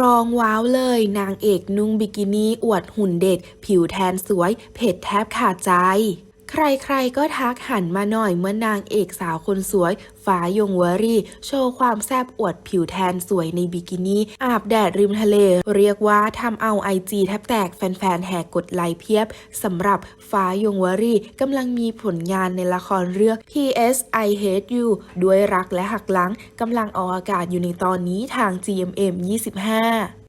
รองว้าวเลย นางเอกนุ่งบิกินี่อวดหุ่นเด็ด ผิวแทนสวย เผ็ดแทบขาดใจ ใครๆก็ทักหันมาหน่อยเมื่อนางเอกสาวคนสวยฟ้ายงวรีโชว์ความแซ่บอวดผิวแทนสวยในบิกินี่อาบแดดริมทะเล เรียกว่าทำเอาไอจีแทบแตกแฟนๆแห่กดไลค์เพียบสำหรับฟ้ายงวรีกำลังมีผลงานในละครเรื่อง P.S. I Hate You ด้วยรักและหักหลังกำลังออกอากาศอยู่ในตอนนี้ทาง GMM 25